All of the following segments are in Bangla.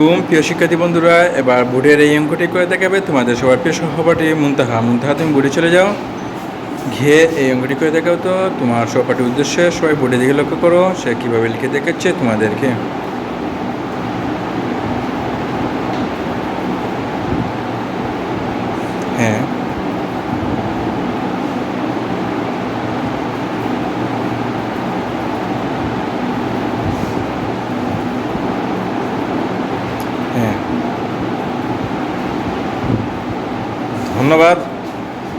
প্রিয় শিক্ষার্থী বন্ধুরা, এবার বোর্ডের এই অঙ্কটি করে দেখাবে। তোমাদের সবার প্রিয় সহপাঠী মুন্তাহা। মুন্তাহা, তুমি বোর্ডে চলে যাও। ঘে, এই অঙ্কটি করে দেখাও তো। তোমার সহপাঠীর উদ্দেশ্যে সবাই বোর্ডের দিকে লক্ষ্য করো। সে কীভাবে লিখে দেখাচ্ছে তোমাদেরকে। হ্যাঁ। ধন্যবাদ।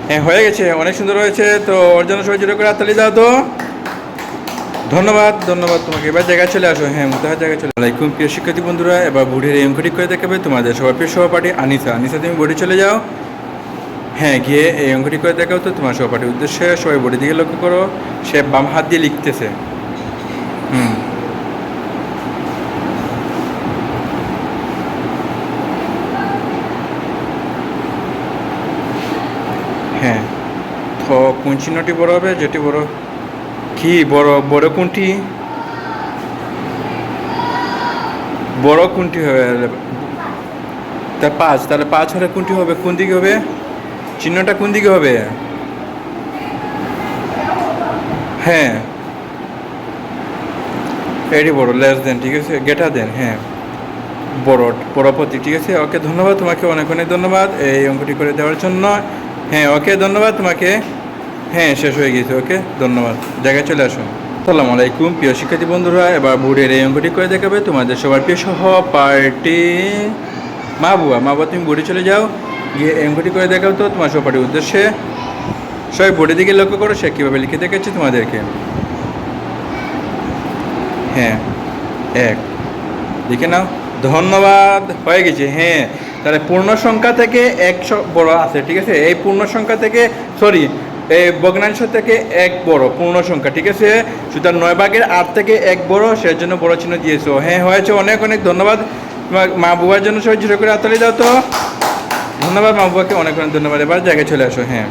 হ্যাঁ হয়ে গেছে, অনেক সুন্দর হয়েছে, তো ওর জন্য সবাই জোরে করে হাততালি দাও তো। ধন্যবাদ ধন্যবাদ, তোমাকে এবার জায়গায় চলে আসো। হ্যাঁ মুতাহার জায়গায় চলে আলাইকুম, প্রিয় শিক্ষার্থী বন্ধুরা, এবার বুড়ির এই অঙ্কটি করে দেখাবে। তোমাদের সবার প্রিয় সহপাঠী আনিসা। আনিসা, তুমি বোর্ডে চলে যাও। হ্যাঁ গিয়ে এই অঙ্কটি করে দেখাও তো তোমার সহপাঠীর উদ্দেশ্যে। সবাই বোর্ডের দিকে লক্ষ্য করো। সে বাম হাত দিয়ে লিখতেছে। হুম। হ্যাঁ। থ কোন চিহ্নটি বড় হবে, যেটি বড়, কি বড় বড় কোনটি বড় কোনটি হবে, তা পাঁচ, তাহলে পাঁচ হলে কোনটি হবে, কোন দিকে হবে? চিহ্নটা কোন দিকে হবে? হ্যাঁ। এটি বড় লেস দেন ঠিক আছে? গেটা দেন হ্যাঁ। বড় বড় প্রতীক, ঠিক আছে? ওকে ধন্যবাদ, তোমাকে অনেক অনেক ধন্যবাদ এই অঙ্কটি করে দেওয়ার জন্য। হ্যাঁ ওকে ধন্যবাদ, তোমাকে। হ্যাঁ শেষ হয়ে গেছে ওকে? ধন্যবাদ। জায়গায় চলে আসুন আসসালামু আলাইকুম, প্রিয় শিক্ষার্থী বন্ধুরা, এবার বোর্ডের এই অঙ্কটি করে দেখাবে তোমাদের সবার প্রিয় সহ পার্টি। মা বুয়া মা বুয়া, তুমি বোর্ডে চলে যাও, গিয়ে এই অঙ্কটি করে দেখাও তো তোমার সহপাঠীর উদ্দেশ্যে। সবাই বোর্ডের দিকে লক্ষ্য করো, সে কীভাবে লিখে দেখাচ্ছে তোমাদেরকে। হ্যাঁ এক লিখে নাও। ধন্যবাদ, হয়ে গেছে হ্যাঁ। তাহলে পূর্ণ সংখ্যা থেকে একশো বড় আছে, ঠিক আছে? এই পূর্ণ সংখ্যা থেকে সরি এই ভগ্নাংশ থেকে এক বড়, পূর্ণ সংখ্যা, ঠিক আছে? সুতরাং নয় ভাগের আট থেকে এক বড় সেই জন্য বড় চিহ্ন দিয়েছ। হ্যাঁ হয়েছে অনেক অনেক ধন্যবাদ। মা বুবার জন্য সবাই করে হাততালি দাও তো। ধন্যবাদ, মা বুবাকে অনেক অনেক ধন্যবাদ। এবার জায়গায় চলে আসো হ্যাঁ।